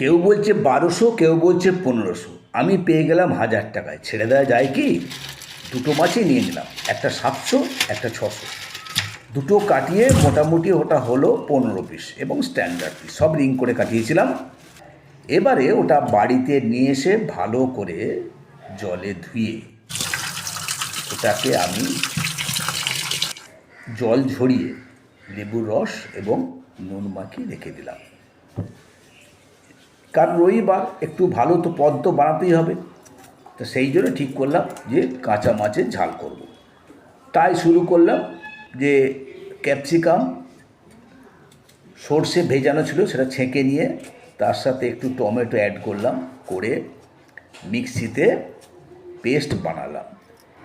কেউ বলছে বারোশো, কেউ বলছে পনেরোশো। আমি পেয়ে গেলাম হাজার টাকায়। ছেড়ে দেওয়া যায় কি? দুটো মাছই নিয়ে নিলাম। একটা সাতশো, একটা ছশো। দুটো কাটিয়ে মোটামুটি ওটা হলো পনেরো পিস এবং স্ট্যান্ডার্ড পিস সব রিং করে কাটিয়েছিলাম। এবারে ওটা বাড়িতে নিয়ে এসে ভালো করে জলে ধুয়ে ওটাকে আমি জল ঝরিয়ে লেবুর রস এবং নুন মাখিয়ে রেখে দিলাম। কারণ রবিবার একটু ভালো তো পদ তো বানাতেই হবে। তো সেই জন্য ঠিক করলাম যে কাঁচা মাছের ঝাল করব। তাই শুরু করলাম যে ক্যাপসিকাম, সর্ষে ভেজানো ছিল সেটা ছেঁকে নিয়ে তার সাথে একটু টমেটো অ্যাড করলাম, করে মিক্সিতে পেস্ট বানালাম।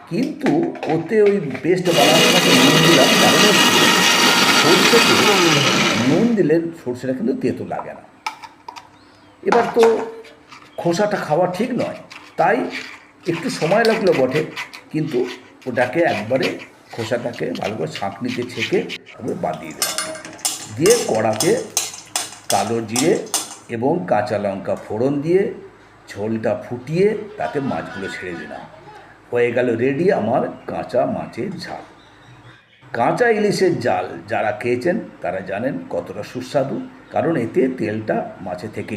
কিন্তু ওতে ওই পেস্ট বানানোর নুন দিলাম নুন দিলে সর্ষেটা কিন্তু তেতো লাগে না। এবার তো খোসাটা খাওয়া ঠিক নয়। তাই একটু সময় লাগল বটে, কিন্তু ওটাকে একবারে খোসাটাকে ভালো করে ছাঁকনিতে ছেঁকে বাদ দিয়ে দিলাম দিয়ে কড়াতে কালো জিরে এবং কাঁচা লঙ্কা ফোড়ন দিয়ে ঝোলটা ফুটিয়ে তাতে মাছগুলো ছেড়ে দিলাম। হয়ে গেল রেডি আমার কাঁচা মাছের ঝাল। কাঁচা ইলিশের জাল যারা খেয়েছেন তারা জানেন কতটা সুস্বাদু, কারণ এতে তেলটা মাছে থেকে